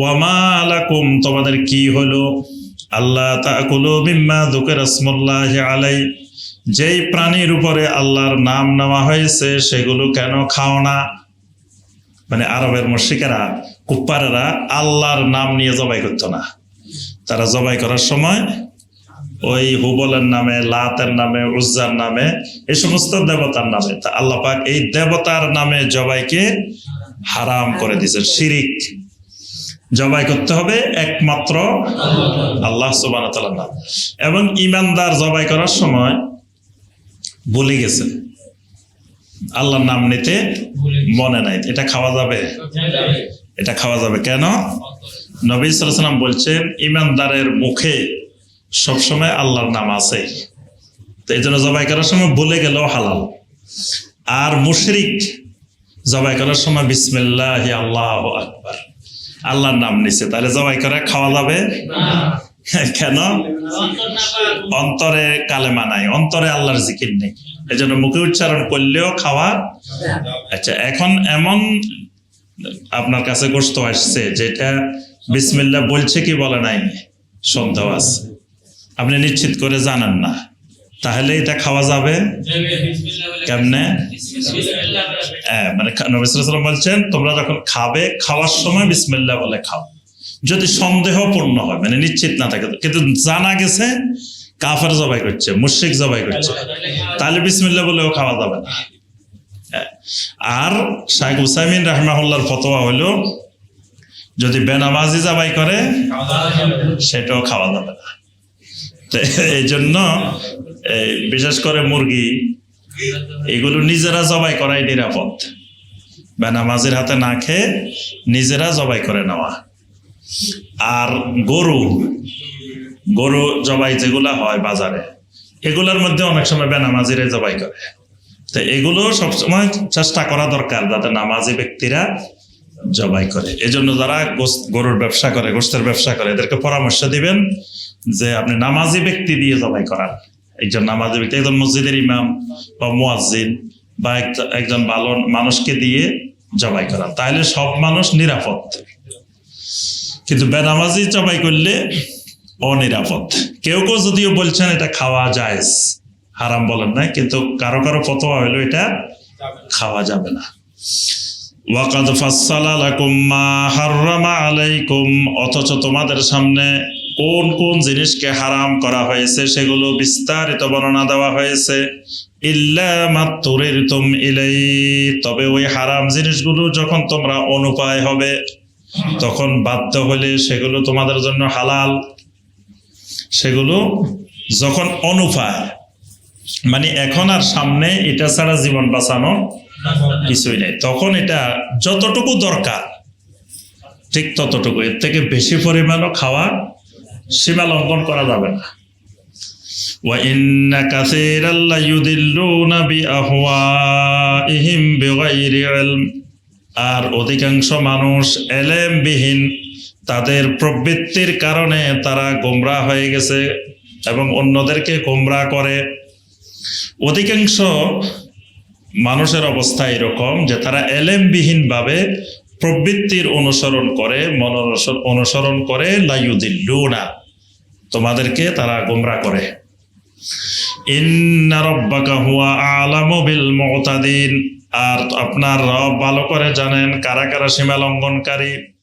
ওয়ামা আলাইকুম তোমাদের কি হলো? আল্লাহ তাকুলু মিম্মা যুকিরা আলাই, যেই প্রাণীর উপরে আল্লাহর নাম নেওয়া হয়েছে, সেগুলো কেন খাও না? মানে আরবের মুশিকেরা কুপ্পারেরা আল্লাহর নাম নিয়ে জবাই করতো না। তারা জবাই করার সময় ওই হুবলের নামে, লাতের নামে, উজ্জার নামে এই সমস্ত দেবতার নামে। তা আল্লাহ পাক এই দেবতার নামে জবাইকে হারাম করে দিয়েছেন, শিরিক। জবাই করতে হবে একমাত্র আল্লাহ সুবান এবং ইমানদার জবাই করার সময় ভুলে গেছে আল্লাহর নাম নিতে মনে নাই। এটা খাওয়া যাবে? এটা খাওয়া যাবে। কেন? নবী সাল্লাম বলছেন, ইমানদারের মুখে সবসময় আল্লাহর নাম আছে। তো এই জন্য জবাই করার সময় বলে গেলেও হালাল। আর মুশরিক জবাই করার সময় বিসমিল্লাহ, আল্লাহ আকবার। আল্লাহর নাম নিছে। তাহলে জবাই করে খাওয়া যাবে? কেন? অন্তরে কালেমা নাই, অন্তরে আল্লাহর জিকির নেই। এই জন্য মুখে উচ্চারণ করলেও খাওয়া আচ্ছা এখন এমন আপনার কাছে গোস্ত আসছে যেটা বিসমিল্লা বলছে কি বলে নাই? সন্দেহ আছে। আপনি নিশ্চিত করে জানেন না। তাহলে এটা খাওয়া যাবে? কেমনে? হ্যাঁ মানে বলছেন, তোমরা যখন খাবে, খাওয়ার সময় বিসমিল্লা বলে খাও। যদি সন্দেহপূর্ণ হয় মানে নিশ্চিত না থাকে, কিন্তু জানা গেছে, কাফার জবাই করছে, মুশরিক জবাই করছে। তাহলে বিসমিল্লা বলেও খাওয়া যাবে না। হ্যাঁ। আর শাহেখ হুসাইমিন রাহমাহুল্লাহর ফতোয়া হলো যদি বেনামাজি জবাই করে সেটাও খাওয়া যাবে না। এই জন্য বিশেষ করে মুরগি এগুলো নিজেরা জবাই করাই নিরাপদ। বেনামাজির হাতে না খেয়ে নিজেরা জবাই করে নেওয়া। আর গরু গরু জবাই যেগুলা হয় বাজারে এগুলোর মধ্যে অনেক সময় বেনামাজিরে জবাই করে। তো এগুলো সবসময় চেষ্টা করা দরকার যাতে নামাজি ব্যক্তিরা জবাই করে। এজন্য যারা গরুর ব্যবসা করে, গোস্তের ব্যবসা করে, এদেরকে পরামর্শ দিবেন যে আপনি নামাজি ব্যক্তি দিয়ে জবাই করান। একজন নামাজি ব্যক্তি, একজন মসজিদের ইমাম বা মুয়াজ্জিন বা এক- একজন ভালো মানুষকে দিয়ে জবাই করান। তাহলে সব মানুষ নিরাপদ। কিন্তু বেনামাজি জবাই করলে অনিরাপদ। কেউ কেউ যদিও বলছেন এটা খাওয়া যায় হারাম বলেন না কিন্তু কারও কারও ফতোয়া হইল এটা খাওয়া যাবে না। ওয়াকাদ ফাসসালা লাকুম মা হাররামা আলাইকুম, অথচ তোমাদের সামনে কোন কোন জিনিসকে হারাম করা হয়েছে সেগুলো বিস্তারিত বর্ণনা দেওয়া হয়েছে। ইল্লা মাত্তুরিরতুম ইলাই তবে ওই হারাম জিনিসগুলো যখন তোমরা অনুপায় হবে, তখন বাধ্য হলে সেগুলো তোমাদের জন্য হালাল। সেগুলো যখন অনুপায় মানে এখন আর সামনে এটা ছাড়া জীবন বাঁচানো কিছুই নেই তখন এটা যতটুকু দরকার ঠিক ততটুকু এর থেকে বেশি পরিমাণও খাওয়া সীমা লঙ্ঘন করা যাবে না وإن كثيرا ليضلون بأهوائهم بغير علم আর অধিকাংশ মানুষ এলেমবিহীন তাদের প্রবৃত্তির কারণে তারা গোমরা হয়ে গেছে এবং অন্যদেরকে গোমরা করে অধিকাংশ মানুষের অবস্থা এরকম যে তারা এলেমবিহীন ভাবে প্রবৃত্তির অনুসরণ করে মনোরসন অনুসরণ করে লাইউদিল্লুনা তোমাদেরকে তারা গোমরা করে। আর আপনার রব ভালো করে জানেন কারা কারা সীমা লঙ্ঘনকারী